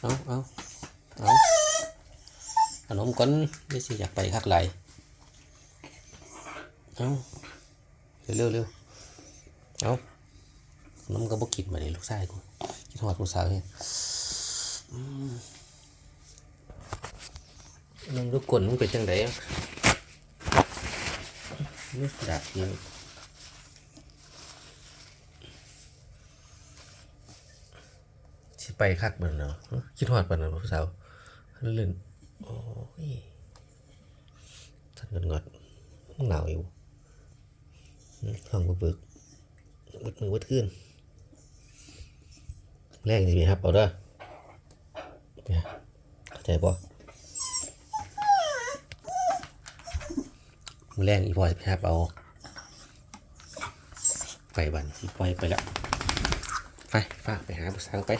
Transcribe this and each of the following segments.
เอาเอาเอาขนมก่อนนี่สิอยากไปคักไหลเอาเร็วเร็วเร็วเอาขนมก็บ่กินมาเลยลูกชายกูกินทอดผู้สาวเนี่ยอืมมึงทุกคนมึงเป็นจังไดอะนี่ดาบยิงสิ ไปคักเบิ่นเนาะคิดฮอดปานนั้นบ่ผู้สาวเล่นโอ้ยท่านงดๆหนาวอยู่ห้องบ่เบิกบิดมือบิดขึ้นแรกสิไปครับเอาเด้อเนี่ยเข้าใจบ่มือแรงอีพอสิไปครับเอาไปบันสิปล่อยไปแล้ว ไปฝากไปหาผู้สาวไป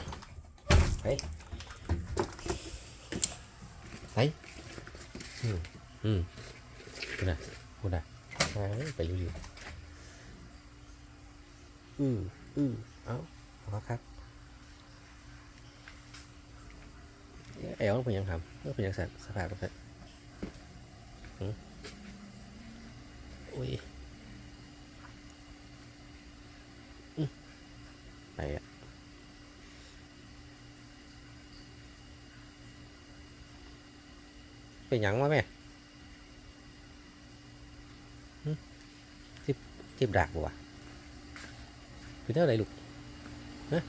ไปไปอืมอืมพูดนะพูดนะไปไปเรื่อยๆอืออือเอาเอาครับเอลเป็นยังทำก็เป็นยังสันสภาพแบบอืมอุ้ยอืมไปอะ เป็นหยังวะแม่จิบจิบดักบ่วะเป็นเท่าไรลูกฮะ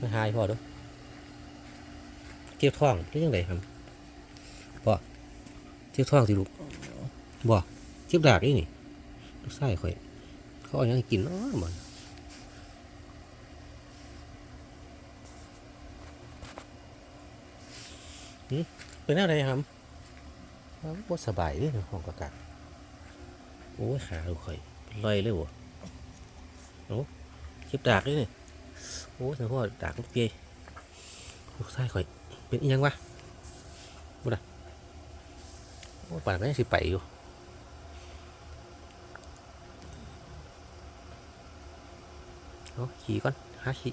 มาหายพ่อดูเจ็บท้องหรือยังไงครับบ่เจ็บท้องสิลูกบ่เจ็บดักนี่นี่ลูกไส้ข่อยเขาเอาหยังให้กินเนาะมันหึ เป็นเท่าไรครับว่าสบายเลยห้องประกาศโอ้ยขาลูกข่อยเป็นรอยเลยวะโอ้เจ็บดากเลยนี่โอ้ยถึงพ่อดากลูกเปียลูกไส้ข่อย เป็นยังวะบุดะโอ้ป่านนั้สิไปอยู่เอาขี่ก่อนหาขี่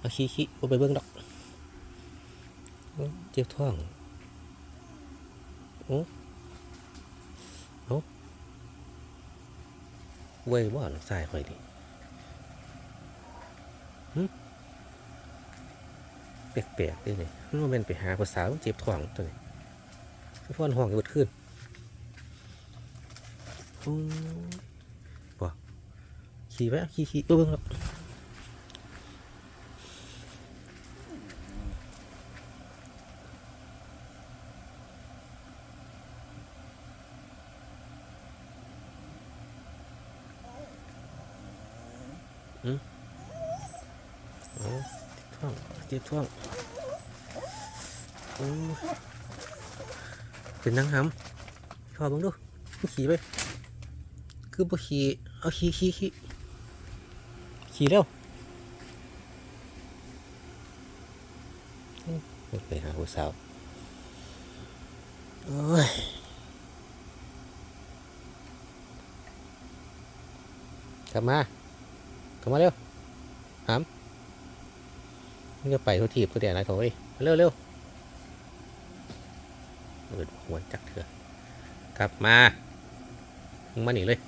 เอาขี่ขี่บ่ไปเบิ่งดอกเจ็บท้องโอ้เอาเว้ยว่าลูกชายข่อยดิหึแปลกๆด้วยนี่มันบ่แมันไปหาภาษาเจ็บท้องตัวนี้คือพ่อนห้องอยู่บดขึ้นโอ้บ่ขี่ไปขี่ขี่ตัวเบิ่งแล้วโอ้ท้องเจ็บท้องโอ้เป็นนังหำชอบบังดูมึงขี่ไป คือบ่ขี่เอาขี่ขี่ขี่ขี่เร็วอื้อไปหาผู้สาวโอ้ยกลับมา กลับมาเร็วมึงจะไปทุทีบทุกเดียนะโถยเร็วเร็วเปิดหัวจักเถอะกลับมามึงมาหนีเลย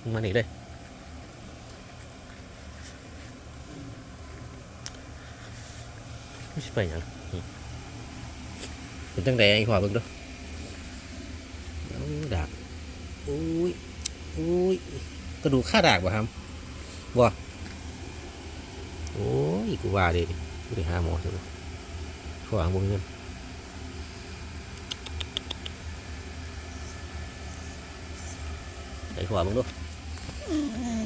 มึงมาหนีเลยไม่ใช่ไปยังเป็นจังไดไอ้ขวาเบิ่งดูเอาดาบอุ้ยอุ้ย กระดูกข้าดากบ่ครับบ่โอ้ยกูว่าดิกูไปหาหมอใช่ไหางบงเงินไอ้ขวามึงดู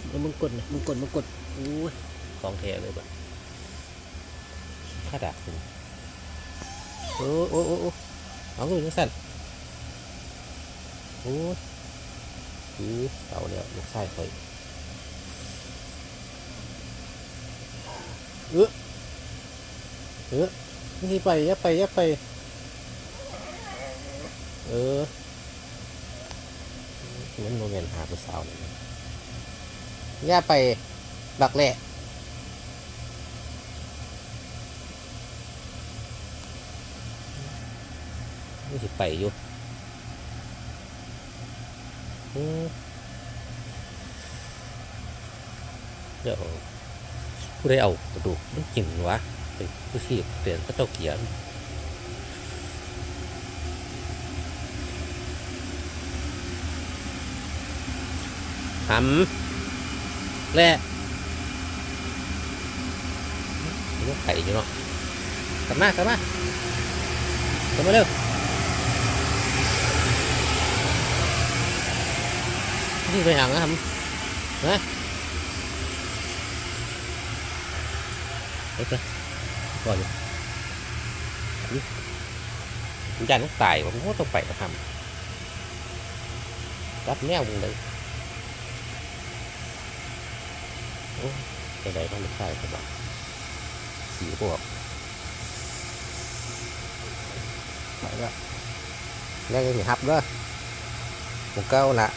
เอามึงกดนะมึงกดมึงกดโอ้ยของแท้เลยบ่ข้าดักกูโอ้โอ้โอ้โอ้เอากูยังสั่นโอ้ย อือเต่าแล้วลูกชายคอยเออเออนี่ไปย่าไปย่าไป เออมันโมเมนหาผู้สาวนี่อย่าไปบักแหล่นี่สิไปอยู่ เดี๋ยวผู้ใดเอากระดูกมันกินวะไปผู้ที่เปลี่ยนพระเจ้าเกียรหำแหละลูกไข่อยู่เนาะกลับมากลับมากลับมาเร็ว นี่ไปหางนะครับนะเอ้ยก่อนนี่ยันตายผมก็ต้องไปนะครับรับแนวมึงเลยโอ้ไปไหนต้องไม่ใช่ครับสีพวกไปละแล้วก็มีฮับเด้อผมเก้าละ